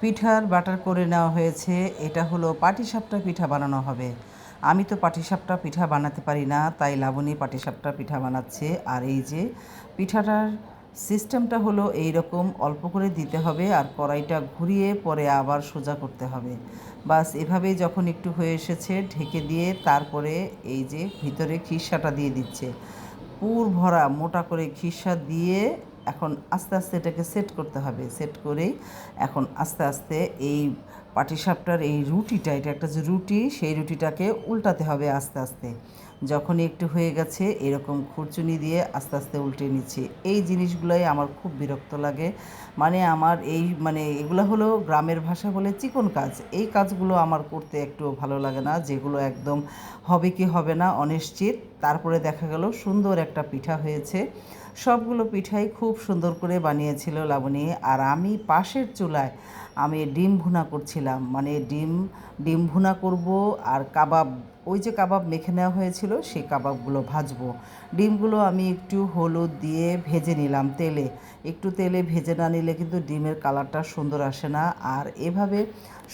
পিঠার বাটার করে নেওয়া হয়েছে। এটা হলো পাটিসাপটা পিঠা বানানো হবে। আমি তো পাটিসাপটা পিঠা বানাতে পারি না, তাই লাবণী পাটিসাপটা পিঠা বানাচ্ছে। আর এই যে পিঠাটার সিস্টেমটা হলো এই রকম অল্প করে দিতে হবে আর কড়াইটা ঘুরিয়ে পরে আবার সোজা করতে হবে। বাস এভাবেই যখন একটু হয়ে এসেছে, ঢেকে দিয়ে তারপরে এই যে ভিতরে খিসাটা দিয়ে দিচ্ছে। পুর ভরা মোটা করে খিসা দিয়ে এখন আস্তে আস্তে এটাকে সেট করতে হবে। সেট করে এখন আস্তে আস্তে এই পাটিসাপটার এই রুটিটা, এটা একটা যে রুটি, সেই রুটিটাকে উল্টাতে হবে আস্তে আস্তে। যখনই একটু হয়ে গেছে, এরকম খুরচুনি দিয়ে আস্তে আস্তে উল্টে নিচ্ছি। এই জিনিসগুলোই আমার খুব বিরক্ত লাগে। মানে আমার এই মানে এগুলো হলো গ্রামের ভাষা বলে চিকন কাজ। এই কাজগুলো আমার করতে একটু ভালো লাগে না, যেগুলো একদম হবে কি হবে না অনিশ্চিত। তারপরে দেখা গেল সুন্দর একটা পিঠা হয়েছে। সবগুলো পিঠাই খুব সুন্দর করে বানিয়েছিল লাবণী। আর আমি পাশের চুলায় আমি ডিম ভুনা করছিলাম। মানে ডিম ডিম ভুনা করব আর কাবাব, ওই যে কাবাব মেখে নেওয়া হয়েছিল, সেই কাবাবগুলো ভাজবো। ডিমগুলো আমি একটু হলুদ দিয়ে ভেজে নিলাম তেলে। একটু তেলে ভেজে না নিলে কিন্তু ডিমের কালারটা সুন্দর আসে না। আর এভাবে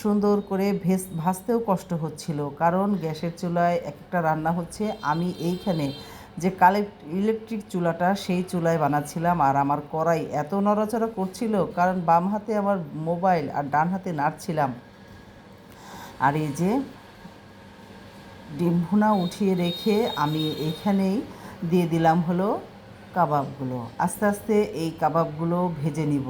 সুন্দর করে ভেজ, ভাজতেও কষ্ট হচ্ছিল। কারণ গ্যাসের চুলায় এক একটা রান্না হচ্ছে। আমি এইখানে যে কালেক্ট ইলেকট্রিক চুলাটা সেই চুলায় বানাচ্ছিলাম আর আমার কড়াই এত নড়াচড়া করছিল, কারণ বাম হাতে আমার মোবাইল আর ডান হাতে নাড়ছিলাম। আর এই যে ডিম ভুনা উঠিয়ে রেখে আমি এইখানেই দিয়ে দিলাম হলো কাবাবগুলো। আস্তে আস্তে এই কাবাবগুলো ভেজে নিব।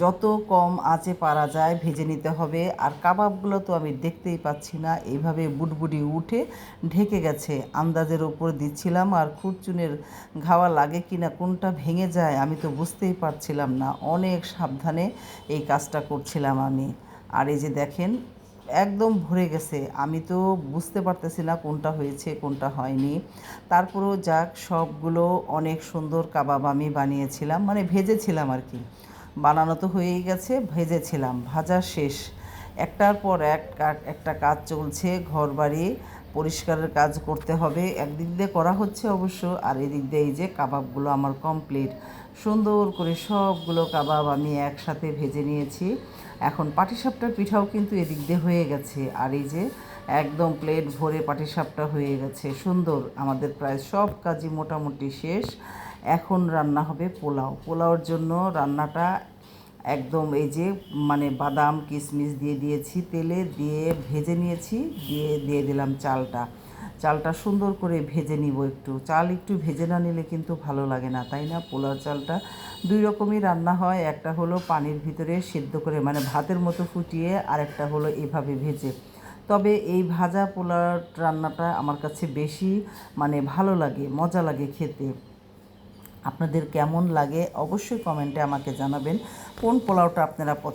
যত কম আঁচে পারা যায় ভেজে নিতে হবে। আর কাবাবগুলো তো আমি দেখতেই পাচ্ছি না। এইভাবে বুটবুটি উঠে ঢেকে গেছে। আন্দাজের ওপর দিচ্ছিলাম আর খুরচুনের ঘাওয়া লাগে কি না, কোনটা ভেঙে যায় আমি তো বুঝতেই পারছিলাম না। অনেক সাবধানে এই কাজটা করছিলাম আমি। আর এই যে দেখেন, একদম ভরে গেছে। আমি তো বুঝতে পারতেছি না কোনটা হয়েছে, কোনটা হয়নি। তারপরেও যাক, সবগুলো অনেক সুন্দর কাবাব আমি বানিয়েছিলাম মানে ভেজেছিলাম আর কি। বানানো তো হয়েই গেছে, ভেজেছিলাম, ভাজা শেষ। একটার পর এক একটা কাজ চলছে ঘর বাড়ি পরিষ্কারের কাজ করতে হবে। একদিক দিয়ে করা হচ্ছে অবশ্য, আর এদিক দিয়ে এই যে কাবাবগুলো আমার কমপ্লিট সুন্দর করে সবগুলো কাবাব আমি একসাথে ভেজে নিয়েছি। এখন পাটিসাপটার পিঠাও কিন্তু এদিক দিয়ে হয়ে গেছে, আর এই যে একদম প্লেট ভরে পাটিসাপটা হয়ে গেছে। সুন্দর, আমাদের প্রায় সব কাজই মোটামুটি শেষ। এখন রান্না হবে পোলাও। পোলাওর জন্য রান্নাটা একদম এই যে মানে বাদাম কিশমিশ দিয়ে দিয়েছি তেলে, দিয়ে ভেজে নিয়েছি, দিয়ে দিয়ে দিলাম চালটা। চালটা সুন্দর করে ভেজে নিব একটু। চাল একটু ভেজে না নিলে কিন্তু ভালো লাগে না, তাই না? পোলাও চালটা দুই রকমই রান্না হয়। একটা হলো পানির ভিতরে সেদ্ধ করে মানে ভাতের মতো ফুটিয়ে আর একটা হলো এভাবে ভেজে। তবে এই ভাজা পোলাও রান্নাটা আমার কাছে বেশি মানে ভালো লাগে, মজা লাগে খেতে। আপনাদের কেমন লাগে অবশ্যই কমেন্টে আমাকে জানাবেন। কোন পোলাওটা আপনারা পছন্দ